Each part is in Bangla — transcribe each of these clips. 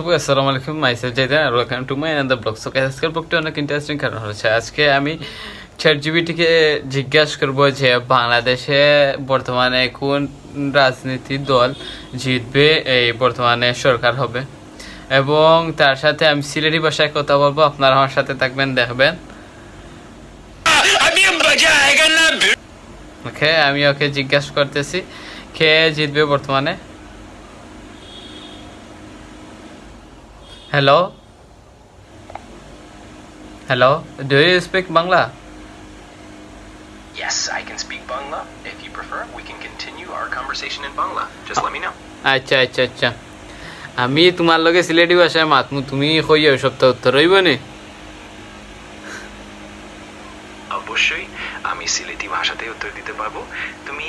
আসসালামু আলাইকুম। Myself Zaidan R welcome to my Ananda blog so আজকের ব্লগটি অনেক ইন্টারেস্টিং কারণ হচ্ছে আজকে আমি চ্যাট জিবিটিকে জিজ্ঞাসা করব যে বাংলাদেশে বর্তমানে কোন রাজনীতি দল জিতবে এই বর্তমানে সরকার হবে। এবং তার সাথে আমি সিলেটি ভাষায় কথা বলব আপনারা আমার সাথে থাকবেন দেখবেন। ওকে আমি ওকে জিজ্ঞাসা করতেছি কে জিতবে বর্তমানে? Hello hello do you speak Bangla Yes, I can speak Bangla. If you prefer, we can continue our conversation in Bangla. Just let me know. আচ্ছা আচ্ছা আচ্ছা আমি তোমার লগে সিলেটি ভাষায় মাতমু তুমি কই ওই সপ্তাহ উত্তর রইব নি অবশ্যই আমি সিলেটি ভাষাতে উত্তর দিতে পারব তুমি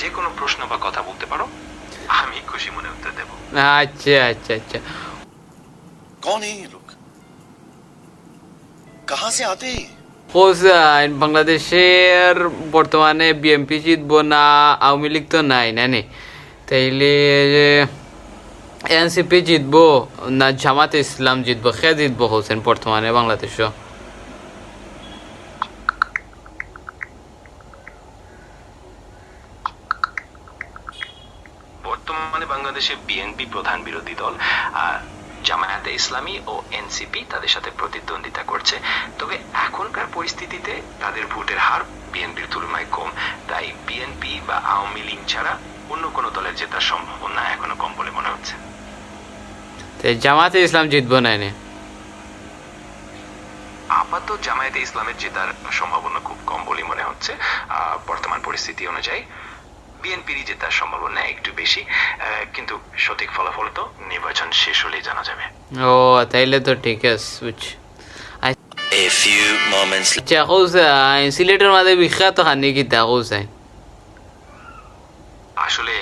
যে কোনো প্রশ্ন বা কথা বলতে পারো আমি খুশি মনে উত্তর দেবো আচ্ছা আচ্ছা আচ্ছা कौन है ये लोग कहाँ से आते हैं কোথায় বাংলাদেশের বর্তমানে বিএমপি জিতবো না আওয়ামী লীগ তো নাই না নে তাইলে এনসিপি জিতবো না জামাত ইসলাম জিতবো খে জিতবো হোসেন বর্তমানে বাংলাদেশও বর্তমানে বাংলাদেশে বিএনপি প্রধান বিরোধী দল আর জামায়াতে ইসলামী ও এনসিপি তাদের সাথে প্রতিদ্বন্দ্বিতা করছে। তবে এখনকার পরিস্থিতিতে তাদের ভোটের হার বিএনপির তুলনায় কম। তাই বিএনপি বা আওয়ামী লীগ ছাড়া অন্য কোনো দলের জেতার সম্ভাবনা এখনও কম বলে মনে হচ্ছে। জামায়াতে ইসলাম জিতবো না নে আপাতত জামায়াতে ইসলামের জেতার সম্ভাবনা খুব কম বলে মনে হচ্ছে। বর্তমান পরিস্থিতি অনুযায়ী। বিএনপিরই জেতার সম্ভাবনা একটু বেশি কিন্তু সঠিক ফলাফল তো নির্বাচন শেষ হলেই জানা যাবে। ও তাইলে তো ঠিক আছে A few moments আচ্ছা কোথায় সিলেটের মাঝে বিখ্যাত খানি কিতা কোথায় আসলে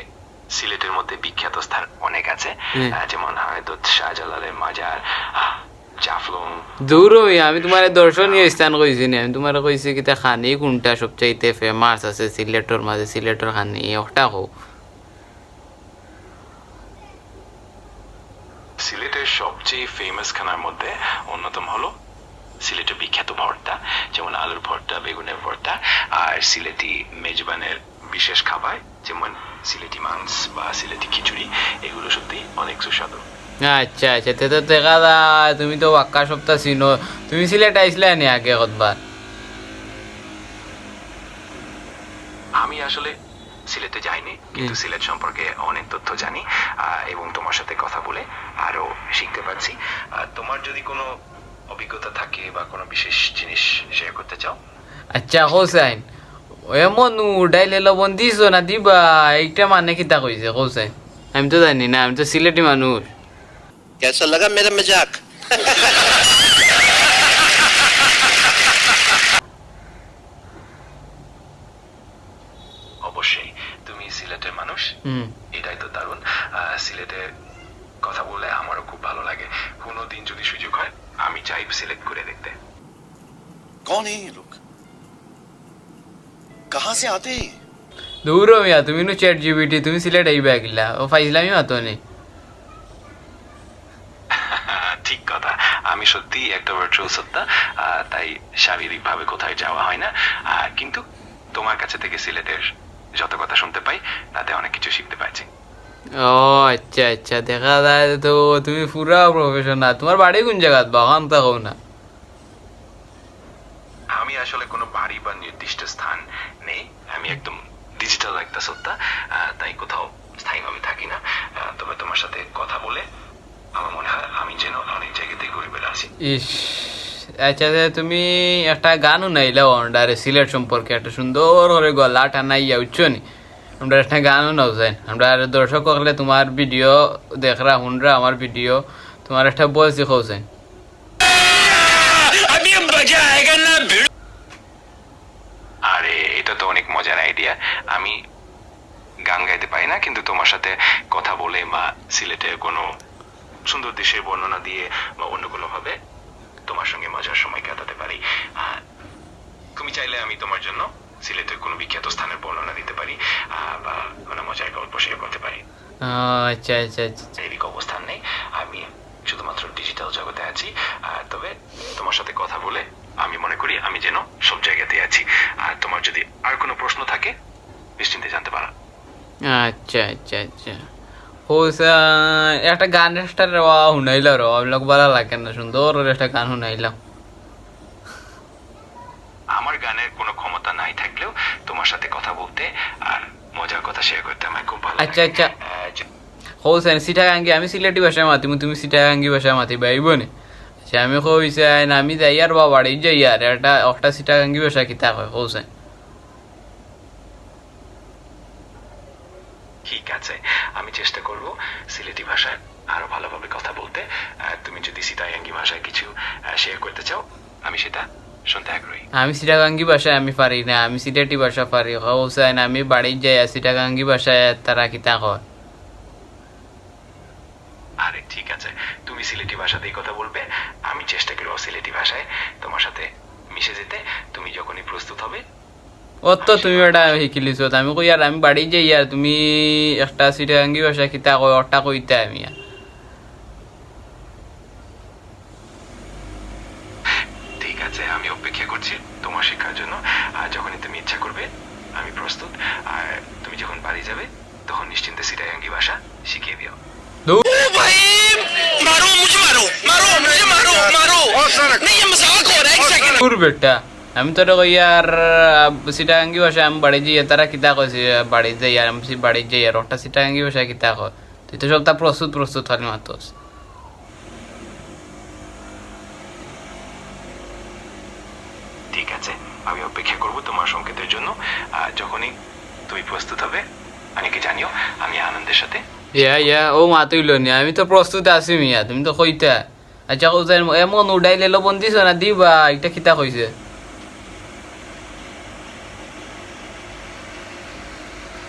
সিলেটের মধ্যে বিখ্যাত স্থান অনেক আছে। আহ, যেমন হায়দত শাহজালালের মাজার দূর হই আমি তোমার দর্শনীয় স্থান কইছি নি। আমি তোমার কইছি কিতা খানি কোনটা সবচাইতে ফেমাস আছে সিলেটর মাঝে সিলেটর খানি হোক সিলেটের সবচেয়ে ফেমাস খানার মধ্যে অন্যতম হলো সিলেটের বিখ্যাত ভর্তা যেমন আলুর ভর্তা বেগুনের ভর্তা আর সিলেটি মেজবানের বিশেষ খাবার যেমন সিলেটি মাংস বা সিলেটি খিচুড়ি এগুলো সত্যি অনেক সুস্বাদু। আচ্ছা আচ্ছা। তে তো দেখা যায় তুমি তো বাক্কা সপ্তাহ চিনো। তুমি সিলেট আইসলে নি আগে কতবার আমি আসলে সিলেটে যাইনি কিন্তু সিলেট সম্পর্কে অনেক তথ্য জানি এবং তোমার সাথে কথা বলে আরও শিখতে পারছি। তোমার যদি কোনো অভিজ্ঞতা থাকে বা কোনো বিশেষ জিনিস শেয়ার করতে চাও? আচ্ছা হোসাইন এমন উডাইলে লবণ দিছ না দিবা এইটা মানে কিতা কইছে হোসাইন আমি তো জানি না আমি তো সিলেটি মানুষ। कैसा लगा मेरा मजाक অবশ্যই তুমি সিলেটের মানুষ হুম এটাই তো দারুণ আহ, সিলেটের কথা বলে আমারও খুব ভালো লাগে কোনো দিন যদি সুযোগ হয় আমি চাই সিলেক্ট করে দেখতে कौन है ये लोग कहाँ से आते हैं দূর মিয়া তুমি নো চ্যাট জিবিটি তুমি সিলেট আইবা কিলা ও ফাইজলামি মাতো নি ঠিক সত্যি একটা ভার্চুয়াল সত্তা তাই শারীরিকভাবে কোথায় যাওয়া হয় না। কিন্তু তোমার কাছে থেকে সিলেটের যত কথা শুনতে পাই তাতে অনেক কিছু শিখতে পারছি। ও আচ্ছা আচ্ছা দেখা যায় তো তুমি পুরা প্রফেশনাল তোমার বাড়ি কোন জায়গাত? বাগান থাকো না। আমি আসলে কোনো বাড়ি বা নির্দিষ্ট স্থান নেই। আমি একদম ডিজিটাল একটা সত্তা তাই কোথাও স্থায়ীভাবে থাকি না। তবে তোমার সাথে কথা বলে অনেক আচ্ছা, আচ্ছা তুমি একটা গানও সিলেট সম্পর্কে একটা সুন্দর করে গলাটা আমরা একটা গানও নাও যাই। আমরা দর্শক হলে তোমার ভিডিও দেখরা আমার ভিডিও তোমার একটা বয়স দেখাও যাই। আরে এটা তো অনেক মজার আইডিয়া। আমি গান গাইতে পারি না কিন্তু তোমার সাথে কথা বলে বা সিলেটে কোনো সুন্দর দৃশ্যের বর্ণনা দিয়ে বা অন্য কোনো ভাবে তোমার সঙ্গে মজার সময় কাটাতে পারি। তুমি চাইলে আমি তোমার জন্য সিলেটের কোনো বিখ্যাত স্থানের বর্ণনা দিতে পারি বা কোনো মজার গল্প শেয়ার করতে পারি। আচ্ছা আচ্ছা আচ্ছা। অবস্থান নেই। আমি শুধুমাত্র ডিজিটাল জগতে আছি তবে তোমার সাথে কথা বলে আমি মনে করি আমি যেন সব জায়গাতে আছি। আর তোমার যদি আর কোনো প্রশ্ন থাকে নিশ্চিন্তে জানতে পারো। আচ্ছা আচ্ছা আচ্ছা। হয়েছে একটা গান একটা শুনাইল র ওগুলো ভালো লাগে না সুন্দর একটা গান শুনাইলাম আমার গানের কোনো ক্ষমতা নাই থাকলেও তোমার সাথে কথা বলতে আর মজার কথা শেয়ার করতে আমার খুব ভালো আচ্ছা, আচ্ছা। আহ, য- হৌছে সিটাগাঙ্গি আমি সিলেটি ভাষায় মাতিম তুমি সিটাগাঙ্গি ভাষায় মাতি পাইব নি আচ্ছা আমি কইছে আমি যাই আর বা বাড়ি যাই আর একটা একটা সিটাগাঙ্গি ভাষা কিতা কয় হৌছে ঠিক আছে আমি চেষ্টা করব সিলেটি ভাষায় আরও ভালোভাবে কথা বলতে। তুমি যদি সিতায়াঙ্গি ভাষায় কিছু শেয়ার করতে চাও আমি সেটা শুনতে আগ্রহী। আমি সিটাগাঙ্গি ভাষায় আমি পারি না আমি সিলেটি ভাষা পারি। হৌছে আমি বাড়ি যাই সিটাগাঙ্গি ভাষায় তারা কিতা কয় আরে ঠিক আছে তুমি সিলেটি ভাষাতেই কথা বলবে আমি চেষ্টা করব সিলেটি ভাষায় তোমার সাথে মিশে যেতে। তুমি যখনই প্রস্তুত হবে ও তো তুমি এটা শিকিলিছ আমি কই আর আমি বাড়ি যাই আর তুমি একটা সিটাগাঙ্গি ভাষা কিতা কয় ওটা কইতে আমি আর। ঠিক আছে আমি অপেক্ষা করছি তোমার শেখার জন্য আর যখনই তুমি ইচ্ছা করবে আমি প্রস্তুত আর তুমি যখন বাড়ি যাবে তখন নিশ্চিন্তে সিটায়াঙ্গি ভাষা শিখিয়ে দিও দূর भाई मारो मुझे मारो मारो मुझे मारो मारो नहीं ये मजाक हो रहा है एक सेकंड দূর বেটা আমি তো কই আর সিটাগাঙ্গি ভাষা আমি বাড়ি যাই তারা কিতা কইছে বাড়ি যাই আর আমি বাড়ি যাই আর ওটা সিটাগাঙ্গি ভাষা কিতা কয়? তুই তো সবটা প্রস্তুত প্রস্তুত খালি মাতস ঠিক আছে আমি অপেক্ষা করব তোমার সংকেতের জন্য। আর যখনই তুমি প্রস্তুত হবে আমাকে জানিও আমি আনন্দের সাথে ইয়া ইয়া ও মাতুইল নি আমি তো প্রস্তুত আছি মিয়া তুমি তো কইতা। আচ্ছা কইছে এমন উডাইলে লবণ দিছ না দিবা এটা কিতা কইছে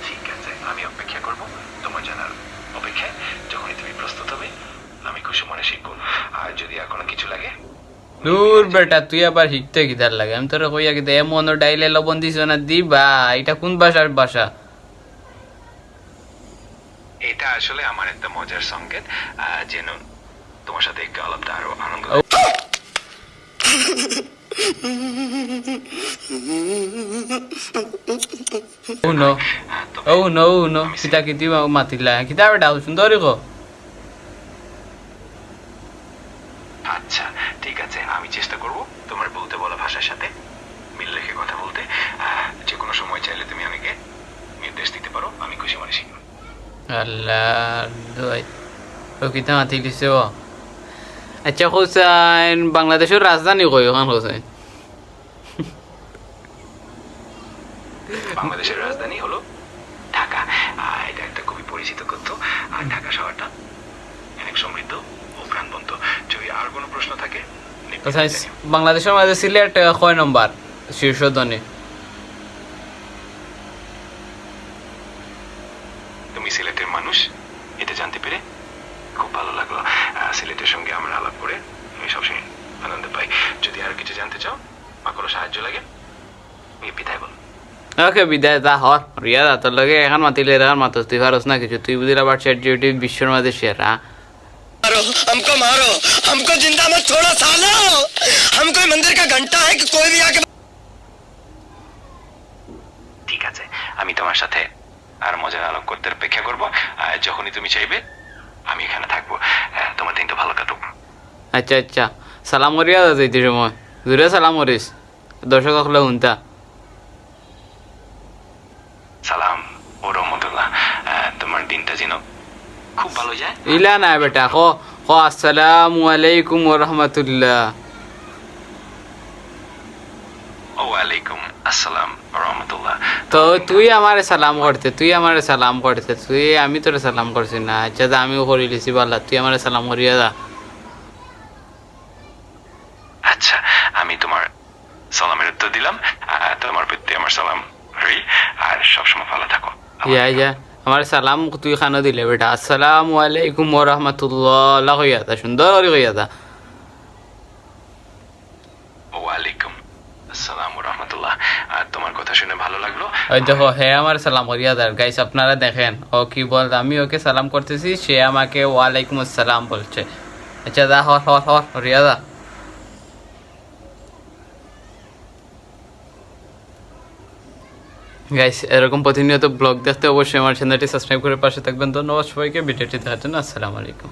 ঠিক আছে আমি অপেক্ষা করব তোমার জানার অপেক্ষায় যখনই তুমি প্রস্তুত হবে আমি খুশি মনে শিখব আর যদি আর কোনো কিছু লাগে দূর বেটা তুই আবার শিখতে কিতার লাগে। আমি তোরা কইয়া কিতা এমন ডাইলে লবণ দিছ না দিবা। এটা কোন ভাষার ভাষা? এটা আসলে আমার একটা মজার সংকেত যেন তোমার সাথে একটু আলাপটা আরও আনন্দ ও। নো হ্যাঁ, ও নো ও নো। কিতা কিতি মাতিলা। কিতা বেটা সুন্দরী কো আচ্ছা ঠিক আছে আমি চেষ্টা করব তোমার বলতে বলা ভাষার সাথে মিল রেখে কথা বলতে। যে কোনো সময় চাইলে তুমি আমাকে নির্দেশ দিতে পারো আমি খুশি মনে শিখব। আল্লাহ মাতি দিছে ও। আচ্ছা হোসেন বাংলাদেশের রাজধানী কই ওখান হোসেন বাংলাদেশের রাজধানী হলো ঢাকা। এটা একটা খুবই পরিচিত তথ্য। আর ঢাকা শহরটা অনেক সমৃদ্ধ ও প্রাণবন্ত। যদি আর কোনো প্রশ্ন থাকে। বাংলাদেশের মাঝে সিলেট কয় নম্বর? শীর্ষধনী তুমি সিলেটের মানুষ এটা জানতে পেরে খুব ভালো লাগল। সিলেটের সঙ্গে আমরা আলাপ করে আমি সবসময় আনন্দ পাই। যদি আর কিছু জানতে চাও বা কোনো সাহায্য লাগে। বিদায় বল। ওকে বিদায়। দা হর রিয়া দা তোর লগে এখন মাতিলে এখন মাতস তুই পারস না কিছু। তুই বুঝির আবার চ্যাট জিপিটি বিশ্বর মাঝে সেরা। मारो हमको मारो हमको जिंदा मत छोड़ो सालो हम कोई मंदिर का घंटा है कि कोई भी आके ঠিক আছে আমি তোমার সাথে আর মজার আলাপ করতে অপেক্ষা করবো আর যখনই তুমি চাইবে আমি এখানে থাকবো আহ, তোমার দিনটা ভালো কাটুক আচ্ছা আচ্ছা সালাম করিয়া দা যাইতে সময় দূরে সালাম করিস দর্শক সকলে শুনতা ইলা না বেটা ক ক আসসালামু আলাইকুম ওয়া রাহমাতুল্লাহ। ওয়ালাইকুম আসসালাম রহমতুল্লাহ। তো তুই আমারে সালাম করতে তুই আমারে সালাম করতে তুই আমি তোরে সালাম করছি না আচ্ছা দা আমিও করি লিছি বালা তুই আমারে সালাম করিয়া দা আচ্ছা আমি তোমার সালামের উত্তর দিলাম তোমার প্রতি আমার সালাম রই আর সবসময় ভালো থাকো। ইয়া ইয়া। আমার সালাম তুই খানো দিলে বেটা। আসসালাম আলাইকুম ওয়া রাহমাতুল্লাহ। কইয়া দা সুন্দর করে কইয়া দা ওয়ালাইকুম আসসালাম রহমতুল্লাহ। আর তোমার কথা শুনে ভালো লাগল? ওই দেখো হে আমার সালাম করিয়া দার গাইস আপনারা দেখেন ও কি বল আমি ওকে সালাম করতেছি সে আমাকে ওয়ালাইকুম আসসালাম বলছে। আচ্ছা দা হর হর হর রিয়াদা গাইস এরকম প্রতিনিয়ত ব্লগ দেখতে অবশ্যই আমার চ্যানেলটি সাবস্ক্রাইব করে পাশে থাকবেন। ধন্যবাদ সবাইকে। ভিডিওটি দেখার জন্য আসসালামু আলাইকুম।